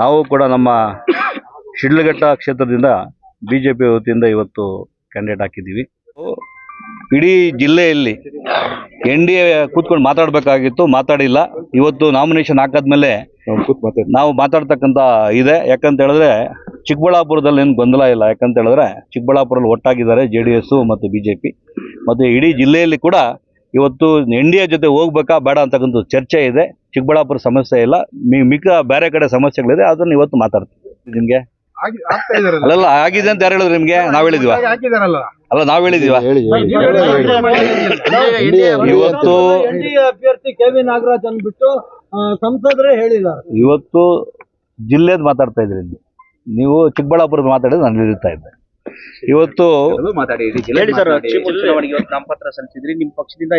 ನಾವು ಕೂಡ ನಮ್ಮ ಶಿಡ್ಲಘಟ್ಟ ಕ್ಷೇತ್ರದಿಂದ ಬಿ ಜೆ ಪಿ ವತಿಯಿಂದ ಇವತ್ತು ಕ್ಯಾಂಡಿಡೇಟ್ ಹಾಕಿದ್ದೀವಿ. ಇಡೀ ಜಿಲ್ಲೆಯಲ್ಲಿ ಎನ್ ಡಿ ಎ ಕೂತ್ಕೊಂಡು ಮಾತಾಡಬೇಕಾಗಿತ್ತು ಮಾತಾಡಿಲ್ಲ. ಇವತ್ತು ನಾಮಿನೇಷನ್ ಹಾಕಾದ್ಮೇಲೆ ನಾವು ಮಾತಾಡ್ತಕ್ಕಂಥ ಇದೆ. ಯಾಕಂತ ಹೇಳಿದ್ರೆ ಚಿಕ್ಕಬಳ್ಳಾಪುರದಲ್ಲಿ ಏನು ಗೊಂದಲ ಇಲ್ಲ. ಯಾಕಂತ ಹೇಳಿದ್ರೆ ಚಿಕ್ಕಬಳ್ಳಾಪುರಲ್ಲಿ ಒಟ್ಟಾಗಿದ್ದಾರೆ ಜೆ ಡಿ ಎಸ್ಸು ಮತ್ತು ಬಿ ಜೆ ಪಿ ಮತ್ತು ಇಡೀ ಜಿಲ್ಲೆಯಲ್ಲಿ ಕೂಡ ಇವತ್ತು ಎನ್ ಡಿ ಎ ಜೊತೆ ಹೋಗ್ಬೇಕಾ ಬೇಡ ಅಂತಕ್ಕಂಥ ಚರ್ಚೆ ಇದೆ. ಚಿಕ್ಕಬಳ್ಳಾಪುರ ಸಮಸ್ಯೆ ಇಲ್ಲ. ಮಿ ಮಿಕ್ಕ ಬೇರೆ ಕಡೆ ಸಮಸ್ಯೆಗಳಿದೆ. ಅದನ್ನ ಇವತ್ತು ಮಾತಾಡ್ತೀವಿ. ನಿಮಗೆ? ಅಲ್ಲ ಆಗಿದೆ ಅಂತ ಯಾರು ಹೇಳಿದ್ರು ನಿಮಗೆ? ನಾವು ಹೇಳಿದಿವ? ಅಲ್ಲ ನಾವ್ ಹೇಳಿದೀವ? ಇವತ್ತು ಅಭ್ಯರ್ಥಿ ಕೆ ವಿ ನಾಗರಾಜ್ ಅಂದ್ಬಿಟ್ಟು ಸಂಸದರೇ ಹೇಳಿದ್ದಾರೆ. ಇವತ್ತು ಜಿಲ್ಲೆದ್ ಮಾತಾಡ್ತಾ ಇದ್ರಿ ನೀವು. ನೀವು ಚಿಕ್ಕಬಳ್ಳಾಪುರದ ಮಾತಾಡಿದ್ರೆ ನಾನು ಹೇಳ್ತಾ ಇದ್ದೆ. ಇವತ್ತು ನಾಮಪತ್ರ ಸಲ್ಲಿಸಿದ್ರಿ. ನಿಮ್ ಪಕ್ಷದಿಂದ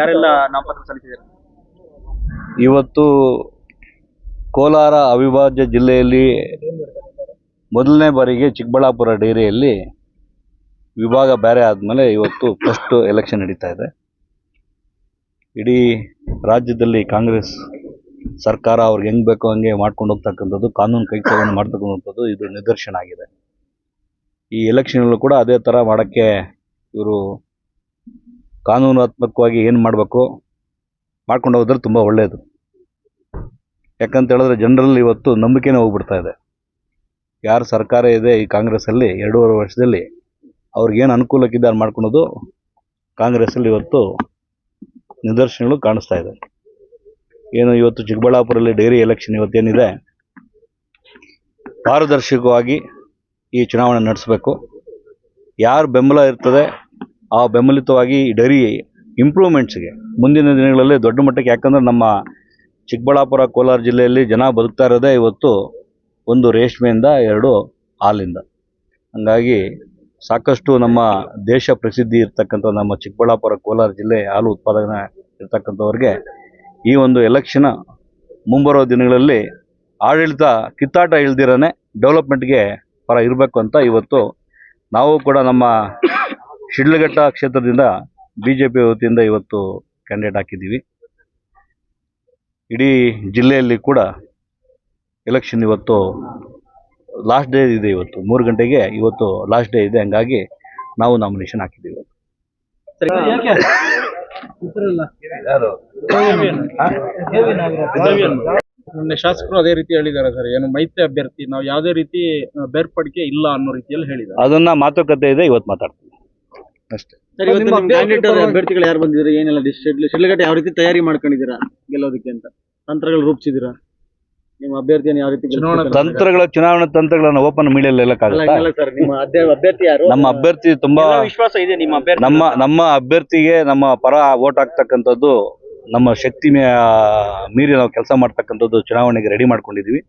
ಯಾರೆಲ್ಲ ನಾಮಪತ್ರ ಸಲ್ಲಿಸಿದ್ದಾರೆ? ಇವತ್ತು ಕೋಲಾರ ಅವಿಭಾಜ್ಯ ಜಿಲ್ಲೆಯಲ್ಲಿ ಮೊದಲನೇ ಬಾರಿಗೆ ಚಿಕ್ಕಬಳ್ಳಾಪುರ ಡೈರಿಯಲ್ಲಿ ವಿಭಾಗ ಬೇರೆ ಆದಮೇಲೆ ಇವತ್ತು ಫಸ್ಟ್ ಎಲೆಕ್ಷನ್ ನಡೀತಾ ಇದೆ. ಇಡೀ ರಾಜ್ಯದಲ್ಲಿ ಕಾಂಗ್ರೆಸ್ ಸರ್ಕಾರ ಅವ್ರಿಗೆ ಹೆಂಗೆ ಬೇಕೋ ಹಂಗೆ ಮಾಡ್ಕೊಂಡು ಹೋಗ್ತಕ್ಕಂಥದ್ದು, ಕಾನೂನು ಕೈ ತಗೊಂಡು ಮಾಡ್ತಕ್ಕಂಥದ್ದು ಇದು ನಿದರ್ಶನ ಆಗಿದೆ. ಈ ಎಲೆಕ್ಷನಲ್ಲೂ ಕೂಡ ಅದೇ ಥರ ಮಾಡೋಕ್ಕೆ ಇವರು ಕಾನೂನಾತ್ಮಕವಾಗಿ ಏನು ಮಾಡಬೇಕು ಮಾಡ್ಕೊಂಡು ಹೋದ್ರೆ ತುಂಬ ಒಳ್ಳೆಯದು ಯಾಕಂತ ಹೇಳಿದ್ರೆ ಜನರಲ್ಲಿ ಇವತ್ತು ನಂಬಿಕೆನೇ ಹೋಗ್ಬಿಡ್ತಾ ಇದೆ. ಯಾರು ಸರ್ಕಾರ ಇದೆ ಈ ಕಾಂಗ್ರೆಸ್ಸಲ್ಲಿ ಎರಡೂವರೆ ವರ್ಷದಲ್ಲಿ ಅವ್ರಿಗೇನು ಅನುಕೂಲಕ್ಕಿದೆ ಅದು ಮಾಡ್ಕೊಳೋದು ಕಾಂಗ್ರೆಸ್ಸಲ್ಲಿ ಇವತ್ತು ನಿದರ್ಶನಗಳು ಕಾಣಿಸ್ತಾ ಇದೆ. ಏನು ಇವತ್ತು ಚಿಕ್ಕಬಳ್ಳಾಪುರಲ್ಲಿ ಡೈರಿ ಎಲೆಕ್ಷನ್ ಇವತ್ತೇನಿದೆ, ಪಾರದರ್ಶಕವಾಗಿ ಈ ಚುನಾವಣೆ ನಡೆಸಬೇಕು. ಯಾರು ಬೆಂಬಲ ಇರ್ತದೆ, ಆ ಬೆಂಬಲಿತವಾಗಿ ಈ ಡೈರಿ ಇಂಪ್ರೂವ್ಮೆಂಟ್ಸ್ಗೆ ಮುಂದಿನ ದಿನಗಳಲ್ಲಿ ದೊಡ್ಡ ಮಟ್ಟಕ್ಕೆ ಯಾಕಂದರೆ ನಮ್ಮ ಚಿಕ್ಕಬಳ್ಳಾಪುರ, ಕೋಲಾರ ಜಿಲ್ಲೆಯಲ್ಲಿ ಜನ ಬದುಕ್ತಾ ಇರೋದೇ ಇವತ್ತು ಒಂದು ರೇಷ್ಮೆಯಿಂದ ಎರಡು ಹಾಲಿಂದ. ಹಂಗಾಗಿ ಸಾಕಷ್ಟು ನಮ್ಮ ದೇಶ ಪ್ರಸಿದ್ಧಿ ಇರ್ತಕ್ಕಂಥ ನಮ್ಮ ಚಿಕ್ಕಬಳ್ಳಾಪುರ, ಕೋಲಾರ ಜಿಲ್ಲೆ ಹಾಲು ಉತ್ಪಾದನೆ ಇರ್ತಕ್ಕಂಥವ್ರಿಗೆ ಈ ಒಂದು ಎಲೆಕ್ಷನ್ ಮುಂಬರುವ ದಿನಗಳಲ್ಲಿ ಆಡಳಿತ ಕಿತ್ತಾಟ ಇಲ್ದಿರನೇ ಡೆವಲಪ್ಮೆಂಟ್ಗೆ ಪರ ಇರಬೇಕು ಅಂತ ಇವತ್ತು ನಾವು ಕೂಡ ನಮ್ಮ ಶಿಡ್ಲಘಟ್ಟ ಕ್ಷೇತ್ರದಿಂದ ಬಿ ಜೆ ಪಿ ವತಿಯಿಂದ ಇವತ್ತು ಕ್ಯಾಂಡಿಡೇಟ್ ಹಾಕಿದ್ದೀವಿ. ಇಡೀ ಜಿಲ್ಲೆಯಲ್ಲಿ ಕೂಡ ಎಲೆಕ್ಷನ್ ಇವತ್ತು ಲಾಸ್ಟ್ ಡೇ ಇದೆ ಇವತ್ತು. ಮೂರು ಗಂಟೆಗೆ ಇವತ್ತು ಲಾಸ್ಟ್ ಡೇ ಇದೆ. ಹಂಗಾಗಿ ನಾವು ನಾಮಿನೇಷನ್ ಹಾಕಿದ್ದೀವಿ ಮೊನ್ನೆ ಶಾಸಕರು ಅದೇ ರೀತಿ ಹೇಳಿದ್ದಾರೆ ಸರ್. ಏನು ಮೈತ್ರಿ ಅಭ್ಯರ್ಥಿ ನಾವು ಯಾವುದೇ ರೀತಿ ಬೇರ್ಪಡಿಕೆ ಇಲ್ಲ ಅನ್ನೋ ರೀತಿಯಲ್ಲಿ ಹೇಳಿದ್ದಾರೆ. ಅದನ್ನ ಮಾತುಕತೆ ಇದೆ ಇವತ್ತು ಮಾತಾಡ್ತೀವಿ. ಅಷ್ಟೇ. ಸರ್ ಇವತ್ತು ನಿಮ್ಮ ಕ್ಯಾಂಡಿಡೇಟ್ ಅಭ್ಯರ್ಥಿಗಳು ಯಾರು ಬಂದಿದ್ದಾರೆ? ಏನೆಲ್ಲ ಶಿಡ್ಲಘಟ್ಟ ಯಾವ ರೀತಿ ತಯಾರಿ ಮಾಡ್ಕೊಂಡಿದ್ದೀರಾ ಗೆಲ್ಲೋದಕ್ಕೆ ಅಂತ? ತಂತ್ರಗಳು ರೂಪಿಸಿದೀರಾ ನಿಮ್ಮ ಅಭ್ಯರ್ಥಿಯನ್ನು ಯಾವ ರೀತಿ ಚುನಾವಣಾ ತಂತ್ರಗಳ ಚುನಾವಣಾ ತಂತ್ರಗಳನ್ನ ಓಪನ್ ಮೀಡಿಯಲ್ಲಿ ಅಲ್ಲ ಸರ್ ನಿಮ್ಮ ಅಭ್ಯರ್ಥಿ ಯಾರು? ನಮ್ಮ ಅಭ್ಯರ್ಥಿ ತುಂಬಾ ವಿಶ್ವಾಸ ಇದೆ ನಿಮ್ಮ ಅಭ್ಯರ್ಥಿ ನಮ್ಮ ನಮ್ಮ ಅಭ್ಯರ್ಥಿಗೆ ನಮ್ಮ ಪರ ಓಟ್ ಹಾಕ್ತಕ್ಕಂಥದ್ದು ನಮ್ಮ ಶಕ್ತಿ ಮೀರಿ ನಾವು ಕೆಲಸ ಮಾಡ್ತಕ್ಕಂಥದ್ದು ಚುನಾವಣೆಗೆ ರೆಡಿ ಮಾಡ್ಕೊಂಡಿದ್ವಿ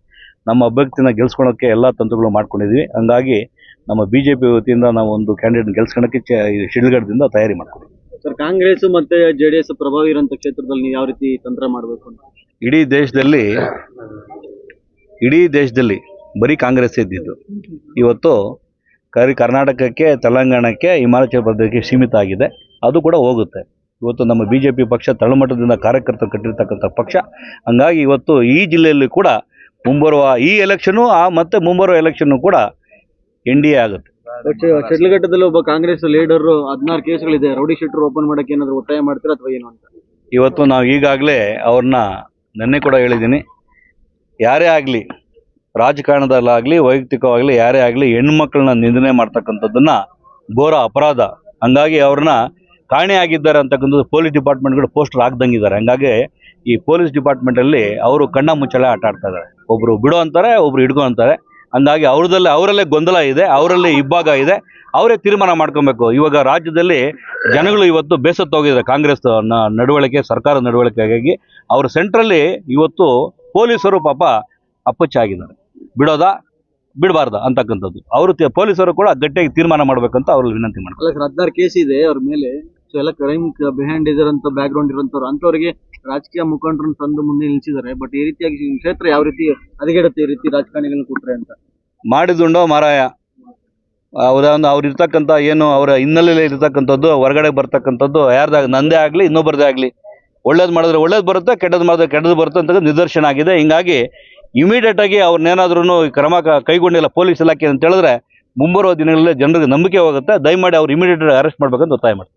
ನಮ್ಮ ಅಭ್ಯರ್ಥಿನ ಗೆಲ್ಸ್ಕೊಳಕ್ಕೆ ಎಲ್ಲ ತಂತ್ರಗಳು ಮಾಡ್ಕೊಂಡಿದ್ವಿ ಹಂಗಾಗಿ ನಮ್ಮ ಬಿ ಜೆ ಪಿ ವತಿಯಿಂದ ನಾವು ಒಂದು ಕ್ಯಾಂಡಿಡೇಟ್ ಗೆಲ್ಸ್ಕೊಳಕ್ಕೆ ಶಿಡ್ಲಘಟ್ಟದಿಂದ ತಯಾರಿ ಮಾಡ್ಕೊಂಡಿದ್ವಿ ಸರ್ ಕಾಂಗ್ರೆಸ್ ಮತ್ತೆ ಜೆಡಿಎಸ್ ಪ್ರಭಾವ ಇರುವಂತ ಕ್ಷೇತ್ರದಲ್ಲಿ ನೀವು ಯಾವ ರೀತಿ ತಂತ್ರ ಮಾಡಬೇಕು ಅಂತ? ಇಡೀ ದೇಶದಲ್ಲಿ ಇಡೀ ದೇಶದಲ್ಲಿ ಬರೀ ಕಾಂಗ್ರೆಸ್ ಇದ್ದಿದ್ದು. ಇವತ್ತು ಕರಿ ಕರ್ನಾಟಕಕ್ಕೆ ತೆಲಂಗಾಣಕ್ಕೆ ಹಿಮಾಚಲ ಪ್ರದೇಶಕ್ಕೆ ಸೀಮಿತ ಆಗಿದೆ. ಅದು ಕೂಡ ಹೋಗುತ್ತೆ. ಇವತ್ತು ನಮ್ಮ ಬಿ ಜೆ ಪಿ ಪಕ್ಷ ತಳಮಟ್ಟದಿಂದ ಕಾರ್ಯಕರ್ತರು ಕಟ್ಟಿರ್ತಕ್ಕಂಥ ಪಕ್ಷ. ಹಂಗಾಗಿ ಇವತ್ತು ಈ ಜಿಲ್ಲೆಯಲ್ಲಿ ಕೂಡ ಮುಂಬರುವ ಈ ಎಲೆಕ್ಷನ್ನು ಆ ಮತ್ತೆ ಮುಂಬರುವ ಎಲೆಕ್ಷನ್ನು ಕೂಡ ಎನ್ ಡಿ ಎ ಆಗುತ್ತೆ ಶಿಡ್ಲಘಟ್ಟದಲ್ಲಿ ಒಬ್ಬ ಕಾಂಗ್ರೆಸ್ ಲೀಡರ್ ಹದಿನಾರು ಕೇಸ್ಗಳಿದೆ. ರೌಡಿ ಶೀಟರ್ ಓಪನ್ ಮಾಡಕ್ಕೆ ಏನಾದ್ರು ಒತ್ತಾಯ ಮಾಡ್ತೀರಾ ಅಥವಾ ಏನು ಅಂತ? ಇವತ್ತು ನಾವು ಈಗಾಗಲೇ ಅವ್ರನ್ನ ನೆನ್ನೆ ಕೂಡ ಹೇಳಿದ್ದೀನಿ. ಯಾರೇ ಆಗಲಿ ರಾಜಕಾರಣದಲ್ಲಾಗಲಿ ವೈಯಕ್ತಿಕವಾಗಲಿ ಯಾರೇ ಆಗಲಿ ಹೆಣ್ಮಕ್ಳನ್ನ ನಿಂದನೆ ಮಾಡ್ತಕ್ಕಂಥದ್ದನ್ನ ಘೋರ ಅಪರಾಧ. ಹಂಗಾಗಿ ಅವ್ರನ್ನ ಕಾಣೆಯಾಗಿದ್ದಾರೆ ಅಂತಕ್ಕಂಥದ್ದು ಪೊಲೀಸ್ ಡಿಪಾರ್ಟ್ಮೆಂಟ್ಗಳು ಪೋಸ್ಟರ್ ಹಾಕ್ದಂಗಿದ್ದಾರೆ. ಹಂಗಾಗಿ ಈ ಪೊಲೀಸ್ ಡಿಪಾರ್ಟ್ಮೆಂಟಲ್ಲಿ ಅವರು ಕಣ್ಣ ಮುಚ್ಚಳ ಆಟ ಆಡ್ತಾ ಇದ್ದಾರೆ. ಒಬ್ಬರು ಬಿಡೋ ಅಂತಾರೆ ಒಬ್ರು ಹಿಡ್ಕೊ ಅಂತಾರೆ. ಹಂಗಾಗಿ ಅವ್ರದಲ್ಲೇ, ಅವರಲ್ಲೇ ಗೊಂದಲ ಇದೆ, ಅವರಲ್ಲೇ ಇಬ್ಬಾಗ ಇದೆ. ಅವರೇ ತೀರ್ಮಾನ ಮಾಡ್ಕೊಬೇಕು. ಇವಾಗ ರಾಜ್ಯದಲ್ಲಿ ಜನಗಳು ಇವತ್ತು ಬೇಸತ್ತೋಗಿದ್ದಾರೆ ಕಾಂಗ್ರೆಸ್ ನ- ನಡವಳಿಕೆ ಸರ್ಕಾರ ನಡವಳಿಕೆಗಾಗಿ ಅವರು ಸೆಂಟ್ರಲ್ಲಿ ಇವತ್ತು ಪೊಲೀಸರು ಪಾಪ ಅಪ್ಪಚ್ಚಾಗಿದ್ದಾರೆ. ಬಿಡೋದಾ? ಬಿಡಬಾರ್ದ? ಅಂತಕ್ಕಂಥದ್ದು. ಅವರು ಪೊಲೀಸರು ಕೂಡ ಗಟ್ಟಿಯಾಗಿ ತೀರ್ಮಾನ ಮಾಡ್ಬೇಕಂತ ಅವ್ರಲ್ಲಿ ವಿನಂತಿ ಮಾಡ್ತಾರೆ ಹದಿನಾರು ಕೇಸ್ ಇದೆ, ಅವ್ರ ಮೇಲೆ. ಸೊ ಎಲ್ಲ ಕ್ರೈಮ್ ಬಿಹೈಂಡ್ ಇದ್ರಂತ ಬ್ಯಾಕ್ ಗ್ರೌಂಡ್ ಇರೋಂಥವ್ರು ಅಂತವರಿಗೆ ರಾಜಕೀಯ ಮುಖಂಡರನ್ನ ತಂದು ಮುಂದೆ ನಿಲ್ಸಿದ್ದಾರೆ. ಬಟ್ ಈ ರೀತಿಯಾಗಿ ಕ್ಷೇತ್ರ ಯಾವ ರೀತಿ ಹದಗೆಡುತ್ತೆ, ಈ ರೀತಿ ರಾಜಕಾರಣಿಗಳನ್ನ ಕೊಟ್ರೆ ಅಂತ? ಮಾಡಿದುಂಡೋ ಮಾರಾಯ? ಒಂದು ಅವ್ರು ಇರ್ತಕ್ಕಂಥ ಏನು ಅವರ ಹಿನ್ನೆಲೆಯಲ್ಲಿ ಇರ್ತಕ್ಕಂಥದ್ದು, ಹೊರಗಡೆ ಬರ್ತಕ್ಕಂಥದ್ದು, ಯಾರ್ದಾಗ ನಂದೇ ಆಗಲಿ, ಇನ್ನೊಬ್ಬರದೇ ಆಗಲಿ. ಒಳ್ಳೇದು ಮಾಡಿದ್ರೆ ಒಳ್ಳೇದು ಬರುತ್ತೆ ಕೆಟ್ಟದ್ದು ಮಾಡಿದ್ರೆ ಕೆಟ್ಟದ್ದು ಬರುತ್ತೆ ಅಂತ ನಿದರ್ಶನ ಆಗಿದೆ. ಹಿಂಗಾಗಿ ಇಮಿಡಿಯೇಟ್ ಆಗಿ ಅವ್ರನ್ನೇನಾದ್ರೂ ಕ್ರಮ ಕೈಗೊಂಡಿಲ್ಲ ಪೊಲೀಸ್ ಇಲಾಖೆ ಅಂತ ಹೇಳಿದ್ರೆ ಮುಂಬರುವ ದಿನಗಳಲ್ಲಿ ಜನರಿಗೆ ನಂಬಿಕೆ ಹೋಗುತ್ತೆ. ದಯಮಾಡಿ ಅವ್ರು ಇಮಿಡಿಯೇಟ್ ಅರೆಸ್ಟ್ ಮಾಡ್ಬೇಕಂತ ಒತ್ತಾಯ ಮಾಡ್ತಾರೆ